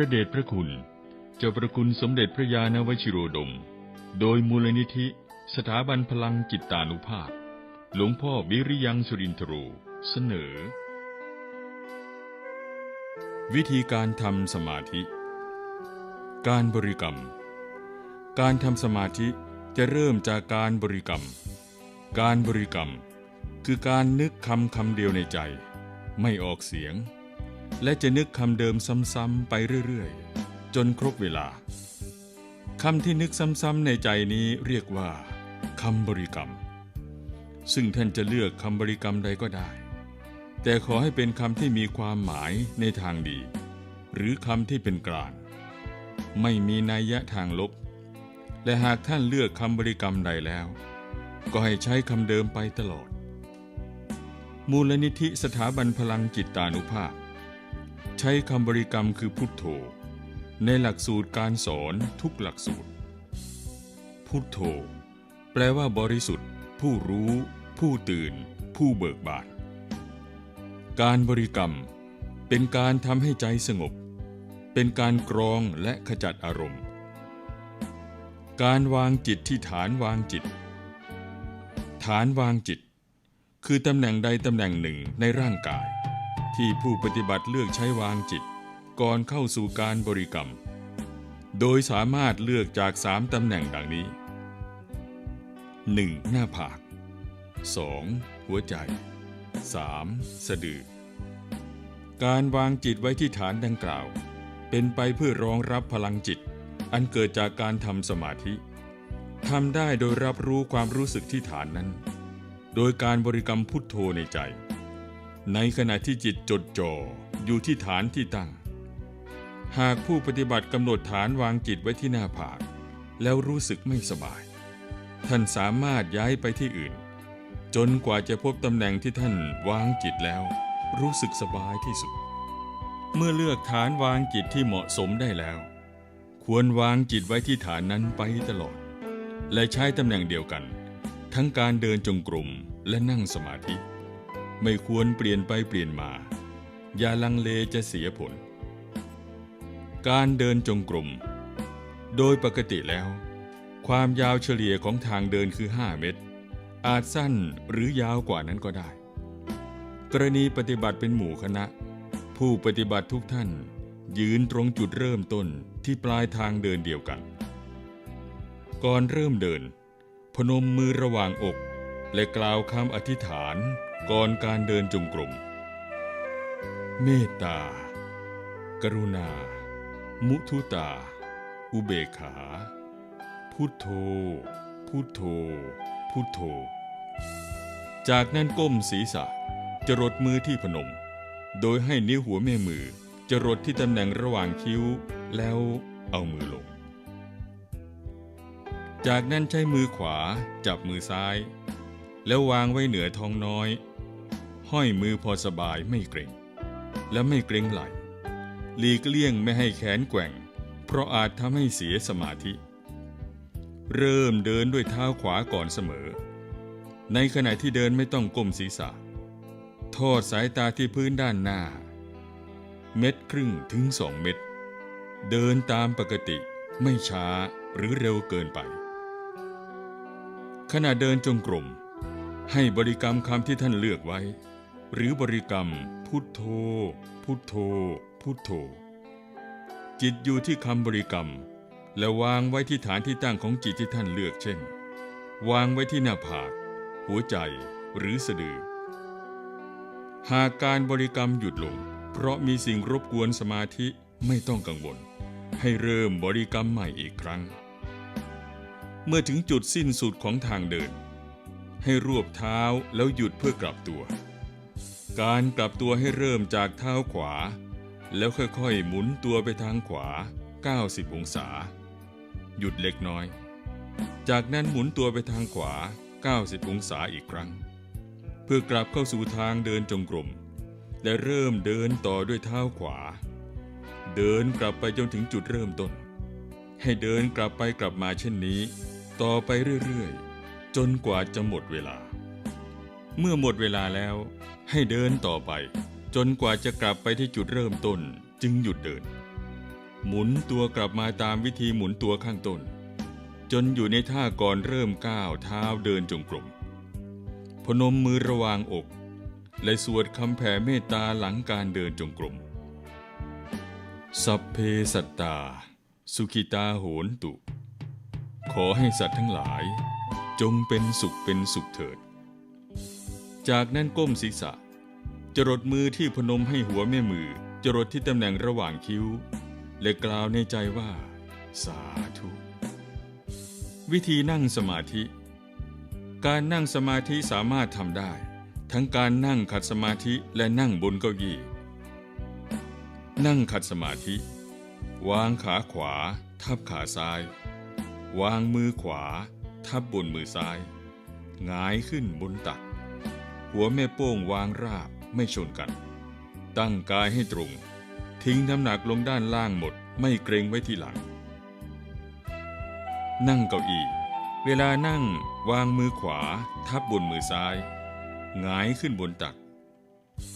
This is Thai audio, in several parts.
ระเดชพระคุณเจ้าประคุณสมเด็จพระยาณวชิโรดม โดยมูลนิธิ สถาบันพลังจิตตานุภาพ หลวงพ่อวิริยังสุรินทโรเสนอ วิธีการทำสมาธิ การบริกรรม การทำสมาธิจะเริ่มจากการบริกรรม การบริกรรม คือการนึกคำคำเดียวในใจ ไม่ออกเสียง และจะนึกคำเดิมซ้ำๆไปเรื่อยๆ จนครบเวลาคำที่นึกซ้ำๆในใจนี้เรียกว่าคำบริกรรม ซึ่งท่านจะเลือกคำบริกรรมใดก็ได้ แต่ขอให้เป็นคำที่มีความหมายในทางดี หรือคำที่เป็นกลาง ไม่มีนัยยะทางลบ และหากท่านเลือกคำบริกรรมใดแล้ว ก็ให้ใช้คำเดิมไปตลอด มูลนิธิสถาบันพลังจิตตานุภาพ ใช้คำบริกรรมคือพุทโธ ในหลักสูตรการสอนทุกหลักสูตร พุทโธ แปลว่าบริสุทธิ์ ผู้รู้ ผู้ตื่น ผู้เบิกบานการบริกรรม เป็นการทำให้ใจสงบ เป็นการกรองและขจัดอารมณ์ การวางจิตที่ฐานวางจิต ฐานวางจิต คือตำแหน่งใดตำแหน่งหนึ่งในร่างกาย ที่ผู้ปฏิบัติเลือกใช้วางจิต ก่อนเข้าสู่การบริกรรม โดยสามารถเลือกจากสามตำแหน่งดังนี้ 1. หน้าผาก 2. หัวใจ 3. สะดือ การวางจิตไว้ที่ฐานดังกล่าว เป็นไปเพื่อรองรับพลังจิต อันเกิดจากการทำสมาธิทำได้โดยรับรู้ความรู้สึกที่ฐานนั้น โดยการบริกรรมพุทโธในใจ ในขณะที่จิตจดจ่ออยู่ที่ฐานที่ตั้ง หากผู้ปฏิบัติกำหนดฐานวางจิตไว้ที่หน้าผาก แล้วรู้สึกไม่สบาย ท่านสามารถย้ายไปที่อื่น จนกว่าจะพบตำแหน่งที่ท่านวางจิตแล้ว รู้สึกสบายที่สุด เมื่อเลือกฐานวางจิตที่เหมาะสมได้แล้ว ควรวางจิตไว้ที่ฐานนั้นไปตลอด และใช้ตำแหน่งเดียวกัน ทั้งการเดินจงกรมและนั่งสมาธิ ไม่ควรเปลี่ยนไปเปลี่ยนมา อย่าลังเลจะเสียผล การเดินจงกรม โดยปกติแล้ว ความยาวเฉลี่ยของทางเดินคือ 5 เมตร อาจสั้นหรือยาวกว่านั้นก็ได้ กรณีปฏิบัติเป็นหมู่คณะ ผู้ปฏิบัติทุกท่าน ยืนตรงจุดเริ่มต้นที่ปลายทางเดินเดียวกัน ก่อนเริ่มเดิน พนมมือระหว่างอก และกล่าวคำอธิษฐานก่อนการเดินจงกรม เมตตา กรุณา มุทุตา อุเบกขา พุทโธ พุทโธ พุทโธ จากนั้นก้มศีรษะจรดมือที่พนม โดยให้นิ้วหัวแม่มือจรดที่ตำแหน่งระหว่างคิ้วแล้วเอามือลง จากนั้นใช้มือขวาจับมือซ้าย แล้ววางไว้เหนือท้องน้อย ห้อยมือพอสบายไม่เกร็ง และไม่เกรงไหลหลีกเลี่ยงไม่ให้แขนแกว่ง เพราะอาจทำให้เสียสมาธิ เริ่มเดินด้วยเท้าขวาก่อนเสมอ ในขณะที่เดินไม่ต้องก้มศีรษะ ทอดสายตาที่พื้นด้านหน้า เม็ดครึ่งถึงสองเม็ด เดินตามปกติไม่ช้าหรือเร็วเกินไป ขณะเดินจงกรม ให้บริกรรมคำที่ท่านเลือกไว้ หรือบริกรรม พุทโธ พุทโธ พุทโธ จิตอยู่ที่คำบริกรรม และวางไว้ที่ฐานที่ตั้งของจิตที่ท่านเลือกเช่น วางไว้ที่หน้าผาก หัวใจหรือสะดือ หากการบริกรรมหยุดลง เพราะมีสิ่งรบกวนสมาธิไม่ต้องกังวล ให้เริ่มบริกรรมใหม่อีกครั้ง เมื่อถึงจุดสิ้นสุดของทางเดิน ให้รวบเท้าแล้วหยุดเพื่อกลับตัว การกลับตัวให้เริ่มจากเท้าขวา แล้วค่อยๆ หมุนตัวไปทางขวา 90 องศา หยุดเล็กน้อย จากนั้นหมุนตัวไปทางขวา 90 องศาอีกครั้ง เพื่อกลับเข้าสู่ทางเดินจงกรม และเริ่มเดินต่อด้วยเท้าขวา เดินกลับไปจนถึงจุดเริ่มต้น ให้เดินกลับไปกลับมาเช่นนี้ ต่อไปเรื่อยๆ จนกว่าจะหมดเวลา เมื่อหมดเวลาแล้ว ให้เดินต่อไป จนกว่าจะกลับไปที่จุดเริ่มต้นจึงหยุดเดิน หมุนตัวกลับมาตามวิธีหมุนตัวข้างต้น จนอยู่ในท่าก่อนเริ่มก้าวเท้าเดินจงกรมพนมมือระวางอก และสวดคำแผ่เมตตาหลังการเดินจงกรมสัพเพสัตตา สุขิตาโหนตุ ขอให้สัตว์ทั้งหลาย จงเป็นสุขเป็นสุขเถิด จากนั้นก้มศีรษะ จรดมือที่พนมให้หัวแม่มือ จรดที่ตำแหน่งระหว่างคิ้ว และกล่าวในใจว่า สาธุ วิธีนั่งสมาธิ การนั่งสมาธิสามารถทำได้ ทั้งการนั่งขัดสมาธิและนั่งบนเก้าอี้ นั่งขัดสมาธิ วางขาขวา ทับขาซ้าย วางมือขวา ทับบนมือซ้ายหงายขึ้นบนตัก หัวแม่โป้งวางราบไม่ชนกัน ตั้งกายให้ตรง ทิ้งน้ำหนักลงด้านล่างหมดไม่เกรงไว้ที่หลัง นั่งเก้าอี้เวลานั่งวางมือขวา ทับบนมือซ้ายหงายขึ้นบนตัก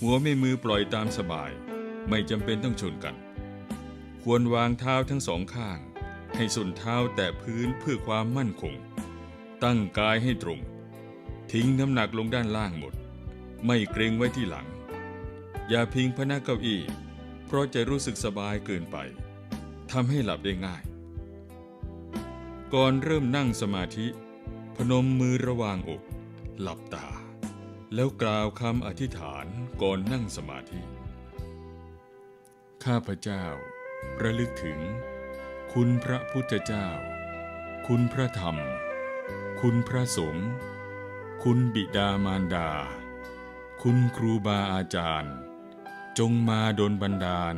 หัวแม่มือปล่อยตามสบาย ไม่จำเป็นต้องชนกัน ควรวางเท้าทั้งสองข้าง ให้ส้นเท้าแตะพื้นเพื่อความมั่นคง ตั้งกายให้ตรง ทิ้งน้ำหนักลงด้านล่างหมด ไม่เกรงไว้ที่หลัง อย่าพิงพนักเก้าอี้ เพราะจะรู้สึกสบายเกินไปทำให้หลับได้ง่าย ก่อนเริ่มนั่งสมาธิ พนมมือระหว่างอก หลับตา แล้วกล่าวคำอธิษฐานก่อนนั่งสมาธิ ข้าพเจ้า ระลึกถึง คุณพระพุทธเจ้า คุณพระธรรม คุณพระสงฆ์คุณบิดามารดา คุณครูบาอาจารย์ จงมาดลบันดาล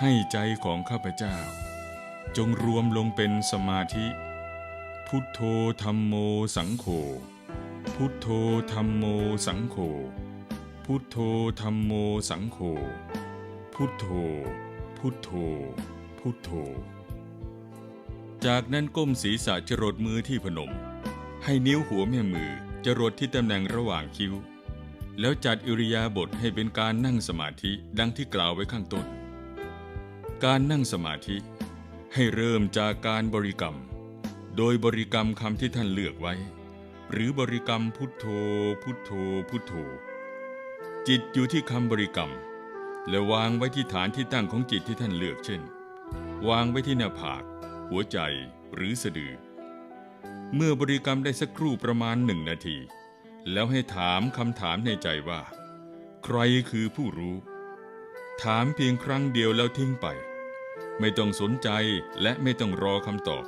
ให้ใจของข้าพเจ้า จงรวมลงเป็นสมาธิ พุทโธธรรมโมสังโฆพุทโธธรรมโมสังโฆพุทโธธรรมโมสังโฆพุทโธ พุทโธ พุทโธ จากนั้นก้มศีรษะจรดมือที่พนม ให้นิ้วหัวแม่มือจรดที่ตำแหน่งระหว่างคิ้ว แล้วจัดอิริยาบถให้เป็นการนั่งสมาธิดังที่กล่าวไว้ข้างต้น การนั่งสมาธิ ให้เริ่มจากการบริกรรม โดยบริกรรมคำที่ท่านเลือกไว้ หรือบริกรรมพุทโธ พุทโธ พุทโธ จิตอยู่ที่คำบริกรรม และวางไว้ที่ฐานที่ตั้งของจิตที่ท่านเลือกเช่น วางไว้ที่หน้าผาก หัวใจหรือสะดือ เมื่อบริกรรมได้สักครู่ประมาณหนึ่งนาที แล้วให้ถามคำถามในใจว่า ใครคือผู้รู้ ถามเพียงครั้งเดียวแล้วทิ้งไป ไม่ต้องสนใจและไม่ต้องรอคำตอบ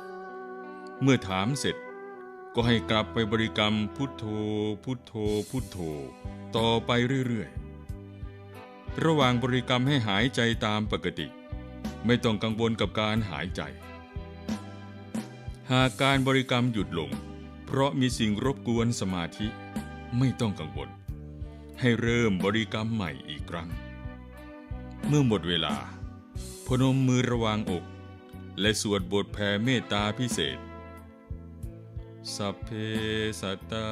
เมื่อถามเสร็จ ก็ให้กลับไปบริกรรมพุทโธ พุทโธ พุทโธ ต่อไปเรื่อยๆ ระหว่างบริกรรมให้หายใจตามปกติ ไม่ต้องกังวลกับการหายใจ หากการบริกรรมหยุดลง เพราะมีสิ่งรบกวนสมาธิไม่ต้องกังวล ให้เริ่มบริกรรมใหม่อีกครั้ง เมื่อหมดเวลา พนมมือระวางอก และสวดบทแผ่เมตตาพิเศษ สัพเพสัตตา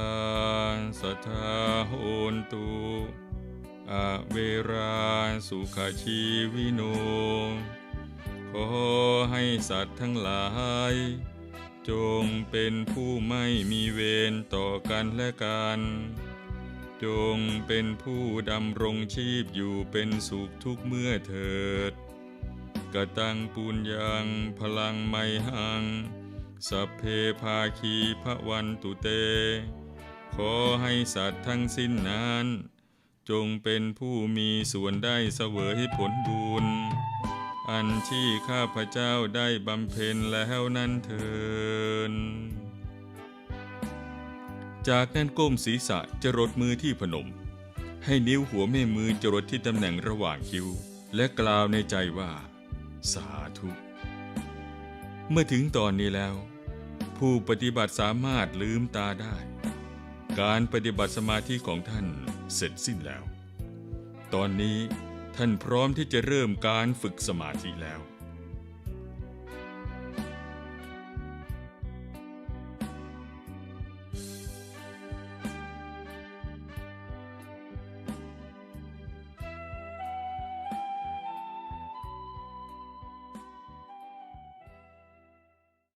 สัทธาโหนตุอเวราสุขชีวิโน ขอให้สัตว์ทั้งหลาย จงเป็นผู้ไม่มีเวรต่อกันและกัน จงเป็นผู้ดำรงชีพอยู่เป็นสุขทุกเมื่อเถิดกะตังปุญญัง พลังไมหัง สัพเพภาคีพระวันตุเต ขอให้สัตว์ทั้งสิ้นนั้น จงเป็นผู้มีส่วนได้เสวยผลบุญ อันที่ข้าพเจ้าได้บำเพ็ญแล้วนั้นเถินจากนั้นก้มศีรษะจรดมือที่พนม ให้นิ้วหัวแม่มือจรดที่ตำแหน่งระหว่างคิ้ว และกล่าวในใจว่า สาธุ เมื่อถึงตอนนี้แล้ว ผู้ปฏิบัติสามารถลืมตาได้ การปฏิบัติสมาธิของท่านเสร็จสิ้นแล้ว ตอนนี้ ท่านพร้อมที่จะเริ่มการฝึกสมาธิแล้ว